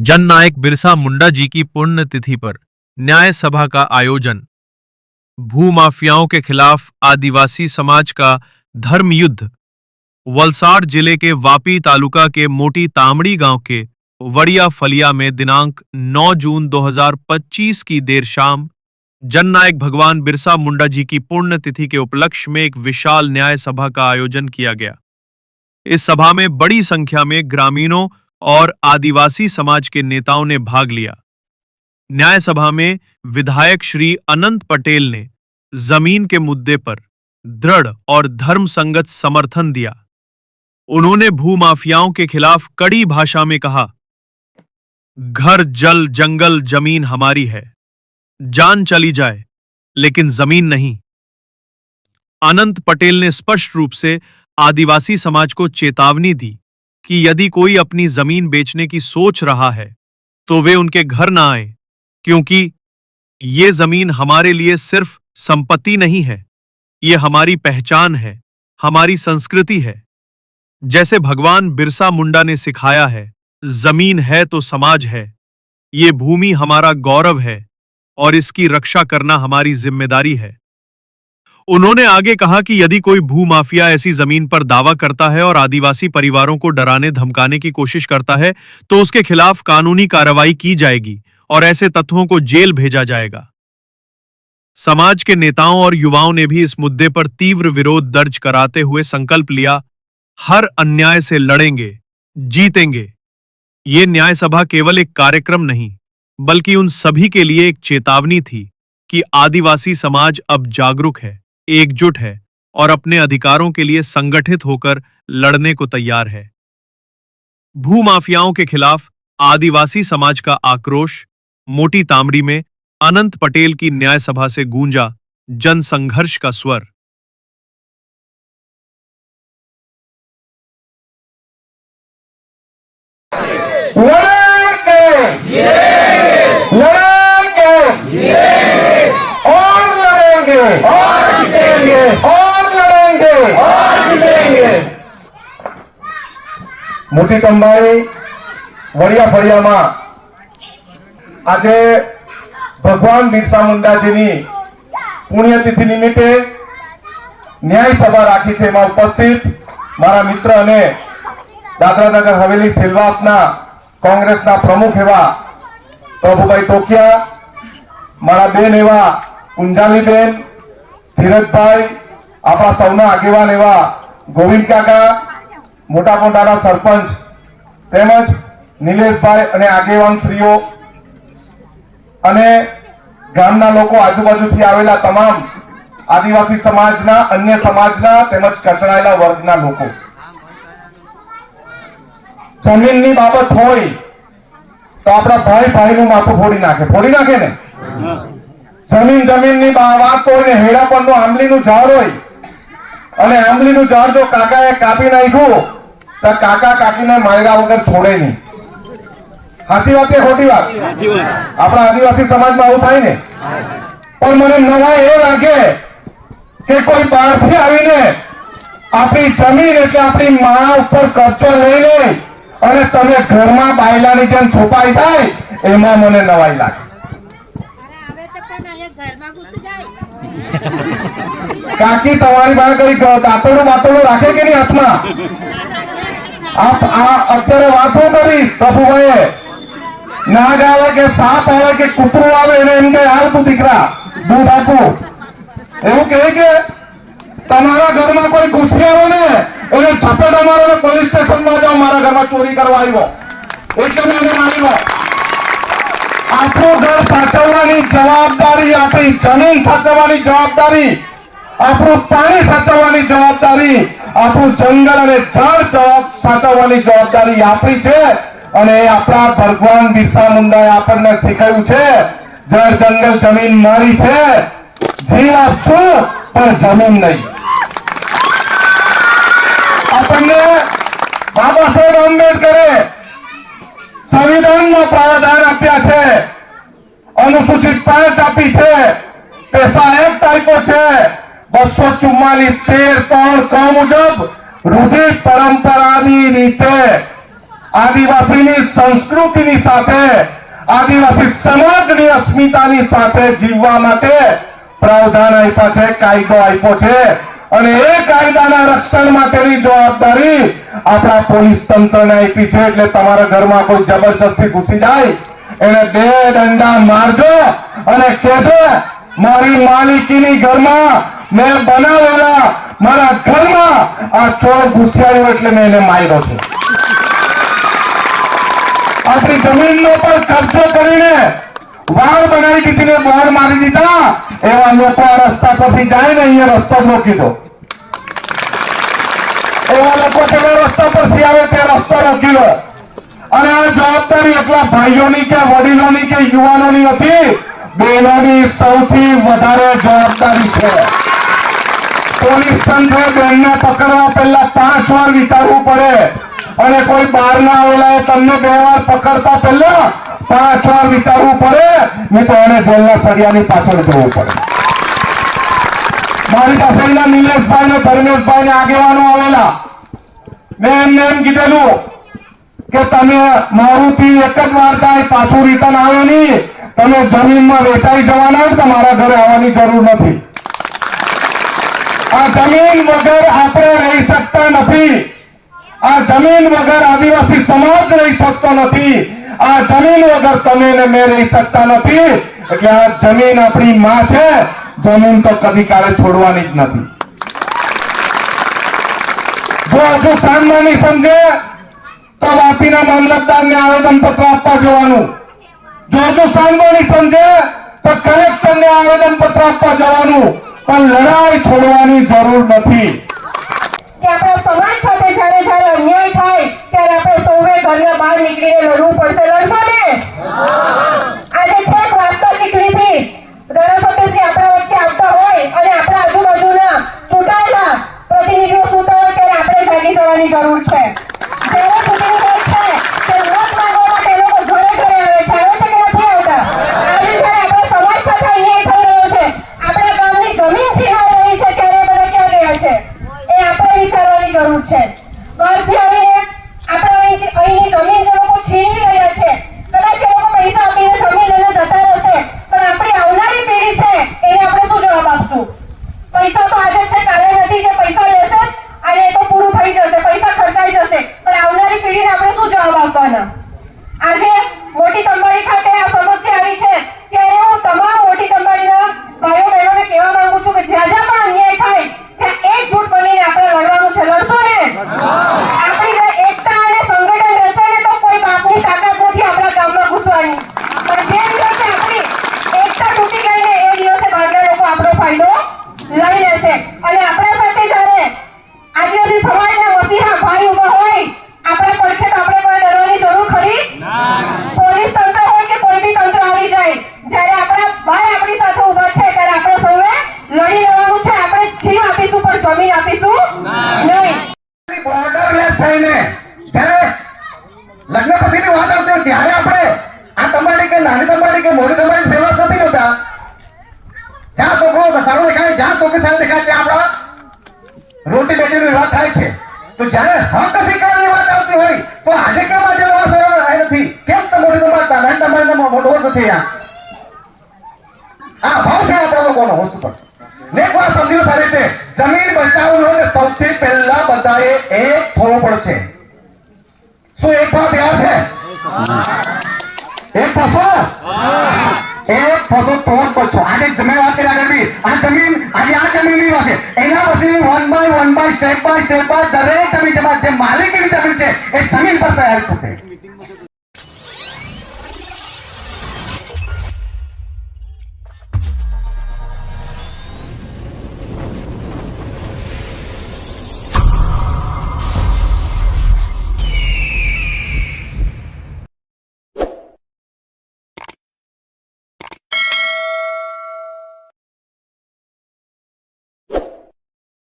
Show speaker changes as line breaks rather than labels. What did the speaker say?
जन नायक बिरसा मुंडा जी की पुण्यतिथि पर न्याय सभा का आयोजन। भूमाफियाओं के खिलाफ आदिवासी समाज का धर्म युद्ध। वलसाड़ ज़िले के वापी तालुका के मोटी तामड़ी गाँव के वड़िया फलिया में दिनांक 9 जून 2025 की देर शाम जननायक भगवान बिरसा मुंडा जी की पुण्यतिथि के उपलक्ष्य में एक विशाल न्याय सभा का आयोजन किया गया। इस सभा में बड़ी संख्या में ग्रामीणों और आदिवासी समाज के नेताओं ने भाग लिया। न्याय सभा में विधायक श्री अनंत पटेल ने ज़मीन के मुद्दे पर दृढ़ और धर्म संगत समर्थन दिया। उन्होंने भूमाफियाओं के खिलाफ कड़ी भाषा में कहा, घर, जल, जंगल, ज़मीन हमारी है। जान चली जाए, लेकिन ज़मीन नहीं। अनंत पटेल ने स्पष्ट रूप से आदिवासी समाज को चेतावनी दी। कि यदि कोई अपनी ज़मीन बेचने की सोच रहा है तो वे उनके घर ना आए, क्योंकि ये ज़मीन हमारे लिए सिर्फ़ संपत्ति नहीं है, ये हमारी पहचान है, हमारी संस्कृति है। जैसे भगवान बिरसा मुंडा ने सिखाया है, ज़मीन है तो समाज है, ये भूमि हमारा गौरव है, और इसकी रक्षा करना हमारी ज़िम्मेदारी है। उन्होंने आगे कहा कि यदि कोई भूमाफिया ऐसी ज़मीन पर दावा करता है और आदिवासी परिवारों को डराने, धमकाने की कोशिश करता है तो उसके खिलाफ कानूनी कार्रवाई की जाएगी और ऐसे तत्वों को जेल भेजा जाएगा। समाज के नेताओं और युवाओं ने भी इस मुद्दे पर तीव्र विरोध दर्ज कराते हुए संकल्प लिया, हर अन्याय से लड़ेंगे, जीतेंगे। ये न्याय सभा केवल एक कार्यक्रम नहीं, बल्कि उन सभी के लिए एक चेतावनी थी कि आदिवासी समाज अब जागरूक है। एकजुट है और अपने अधिकारों के लिए संगठित होकर लड़ने को तैयार है। भूमाफियाओं के खिलाफ आदिवासी समाज का आक्रोश, मोटी तामड़ी में अनंत पटेल की न्यायसभा से गूंजा जनसंघर्ष का स्वर।
મોટી કંબાઈ વડિયા ફળિયામાં આજે ભગવાન બિરસા મુંડાજીની પુણ્યતિથિ નિમિત્તે ન્યાય સભા રાખી છે. એમાં ઉપસ્થિત મારા મિત્ર અને દાદરાનગર હવેલી સિલવાસના કોંગ્રેસના પ્રમુખ એવા પ્રભુભાઈ ટોકિયા, મારા બેન એવા કુંજાલીબેન ધીરજભાઈ, આપણા સૌના આગેવાન એવા ગોવિંદ કાકા મોટા મોટાના સરપંચ તેમજ નિલેશભાઈ અને આગેવાન શ્રીઓ અને ગામના લોકો આજુબાજુથી આવેલા તમામ આદિવાસી સમાજના, અન્ય સમાજના તેમજ કચડાયેલા વર્ગના લોકો. જમીનની બાબત હોય તો આપણા ભાઈ ભાઈનું માથું ફોડી નાખે. ફોડી નાખે ને? જમીન જમીનની વાત હોય ને હેડાપણનું આંબલીનું ઝાડ હોય, અને આંબલીનું ઝાડ જો કાકાએ કાપી નાખ્યું તો કાકા કાકીને માર્યા વગર છોડે નહીં. સાચી વાત કે ખોટી વાત? આપણા આદિવાસી સમાજમાં આવું થાય ને? પણ મને નવાઈ એ લાગે કે કોઈ બહારથી આવીને આપણી જમીન એટલે આપણી મા ઉપર કબજો લઈ લે અને તમે ઘરમાં બાયલાની જેમ છુપાઈ થાય એમાં મને નવાઈ લાગે. કાકી, તમારી પાસે કઈ દાંતોડું બાતોડું રાખે કે નહીં હાથમાં? આપ આ અત્યારે વાતો કરી, પ્રભુભાઈએ નાગ આવે કે સાપ આવે કે કૂતરું આવે, એને એમ કે, હાલ તું દીકરા, દૂધ આપું. એવું કહે કે, તમારા ઘરમાં કોઈ ઘૂસી આવે ને, એને ઝપેટ અમારો પોલીસ સ્ટેશનમાં જાઓ, મારા ઘરમાં ચોરી કરવા આવ્યો. એકદમ એને મારી લો આપણું ઘર સાચવવાની જવાબદારી, આપણી જમીન સાચવવાની જવાબદારી, આપણું પાણી સાચવવાની જવાબદારી આપણું જંગલ અને જળ સાચવવાની જવાબદારી આપણી છે. અને આપણા ભગવાન બિરસા મુંડાએ આપણને શીખવ્યું છે. જળ જંગલ જમીન મારી છે. જીવ આપશો, પણ જમીન નહીં. આપણને બાબા સાહેબ આંબેડકરે સંવિધાનમાં પ્રાવધાન આપ્યા છે. અનુસૂચિત પાંચ આપી છે. પેશા એક ટાઈપો છે. બસો ચુમ્માલીસ તેર ત્રણ ક મુજબ રૂઢિ પરંપરાની રીતે આદિવાસીની સંસ્કૃતિની સાથે, આદિવાસી સમાજની અસ્મિતાની સાથે જીવવા માટે પ્રાવધાન આપ્યા છે, કાયદો આપ્યો છે. અને એ કાયદાના રક્ષણ માટેની જવાબદારી આપણા પોલીસ તંત્રને આપી છે. એટલે તમારા ઘરમાં કોઈ જબરજસ્તી ઘૂસી જાય, એને બે દંડા મારજો અને કહેજો, મારી માલિકીની ઘરમાં મેં બનાવેલા મારા ઘરમાં આ ચોર ઘૂસી એટલે મેં એને માર્યો છે. આપણી જમીનનો પણ કબજો કરીને વાળ બનાવી દીધી બોર્ડ મારી દીધા, એવા લોકો આ રસ્તા પરથી જાય ને અહીંયા રસ્તો રોકી દો. એવા લોકો તમે રસ્તા પરથી આવે તે રસ્તો રોકી દો અને આ જવાબદારી એટલા ભાઈઓની કે વડીલોની કે યુવાનોની નથી બહેનોની સૌથી વધારે જવાબદારી છે. પોલીસ તંત્ર બેનને પકડવા પહેલા પાંચ વાર વિચારવું પડે. અને કોઈ બહાર ના આવેલા તમને બે વાર પકડતા પહેલા પાંચ વાર વિચારવું પડે. નહીં તો એને જેલના સળિયાની પાછળ જવું પડે. મારી પાસે નિલેશભાઈ ને ધર્મેશભાઈ ને આગેવાનો આવેલા. મેં એમને એમ કીધેલું કે તમે મારુતિ એક જ વાર થાય પાછું રિટર્ન આવે નહીં. તમે જમીનમાં વેચાઈ જવાના તમારા ઘરે આવવાની જરૂર નથી. આ જમીન વગર આપણે રહી શકતા નથી. આ જમીન વગર આદિવાસી સમાજ રહી શકતો નથી. આ જમીન વગર તમે મેં રહી શકતા નથી. એટલે આ જમીન આપણી માં છે. જમીન તો કદી કાલે છોડવાની જ નથી. જો હજુ સાંજમાં નહીં સમજે, તો વાપીના મામલતદારને આવેદન પત્ર આપવા જવાનું. જો હજુ સાંજમાં નહીં સમજે, તો કલેક્ટરને આવેદન પત્ર આપવા જવાનું. પણ લડાઈ છોડવાની જરૂર નથી.
કે આપણા સમાજ સાથે જ્યારે જ્યારે અન્યાય થાય, ત્યારે આપણે સૌએ ઘરના બહાર નીકળીને લડવું પડશે. લડશો ને આજે છેક વાસ્તવિક રીતે ધારાસભ્યશ્રી આપણા વચ્ચે આવતા હોય અને આપણા આજુબાજુના ચૂંટાયેલા પ્રતિનિધિઓ સૂતા હોય ત્યારે આપણે જાગી જવાની જરૂર છે જ્યારે ચૂંટણી થાય છે ત્યારે વોટ માંગવા માટે એ લોકો ઘરે ઘરે આવે છે આવે છે કે નથી આવતા આજે જ્યારે આપણા સમાજ સાથે અન્યાય થઈ રહ્યો છે આપણા ગામની જમીન છીનવાઈ રહી છે ત્યારે એ બધા ક્યાં ગયા છે એ આપણે વિચારવાની જરૂર છે બહારથી આવીને આપણે અહીં- અહીંની જમીન જે લોકો છીનવી રહ્યા છે કદાચ એ લોકો પૈસા આપીને જમીન લઈને જતા રહેશે પણ આપણી આવનારી પેઢી છે એને આપણે શું જવાબ આપશું પૈસા તો આજે છે કાલે નથી જે પૈસા લેશે અને એ તો પૂરું થઈ જશે પૈસા ખર્ચાઈ જશે પણ આવનારી પેઢીને આપણે શું જવાબ આપવાના આજે મોટી તંબાડી ખાતે આ સમસ્યા આવી છે ત્યારે હું તમામ મોટી તંબાડીના ભાઈઓ બહેનોને કહેવા માંગુ છું કે જ્યાં જ્યાં પણ અન્યાય થાય ત્યાં એકજૂટ બનીને આપણે લડવાનું છે લડશો ને આપણી જો એકતા અને સંગઠન રહેશે ને તો કોઈ બાપની તાકાત નથી આપણા ગામમાં ઘૂસવાની પણ જે દિવસે આપણી એકતા તૂટી ગઈ ને એ દિવસે બહારના લોકો આપણો ફાયદો લઈ લેશે અને આપણા સાથે જ્યારે આદિવાસી સમાજના મસીહા ભાઈ ઊભા હોય આપણા પડખે તો આપણે કોઈ ડરવાની જરૂર ખરી પોલીસ તંત્ર હોય કે કોઈ બી તંત્ર આવી જાય જ્યારે આપણા ભાઈ આપણી સાથે ઊભા છે ત્યારે આપણે સૌએ લડી લેવાનું છે આપણે જીવ આપીશું પણ જમીન આપીશું નહીં
બોર્ડરલેસ થઈને જ્યારે લગ્ન પછીની વાત આવતી ત્યારે આપણે આ તમારી કે નાની તમારી કે મોટી તમારી સેવા નથી હોતા જ્યાં છોકરો સારો દેખાય, જ્યાં છોકરી સારી દેખાય, ત્યાં આપણા રોટી બેટીની વાત થાય છે. તો જ્યારે હક અધિકારની વાત આવતી હોય, તો આજે કેમ આજે સરળ નથી? કેમ તો મોટી તમારી નાની તમારી મોટો નથી આ આ ભાવ છે આપણા લોકોનો વસ્તુ પર. ને એક સમજ્યું સારી રીતે જમીન બચાવવું સૌથી પહેલા બધાએ એક થવું પડશે. શું એક ભાવ તૈયાર છે? એક થશો એક થશો તો જ બચો આજે જમીન વાત કરી આગળ આ જમીન, આજે આ જમીનની વાત છે. એના પછી one by one by step by step by દરેક જમીન જેમાં જે માલિકીની જમીન છે, એ જમીન પર તૈયાર થશે.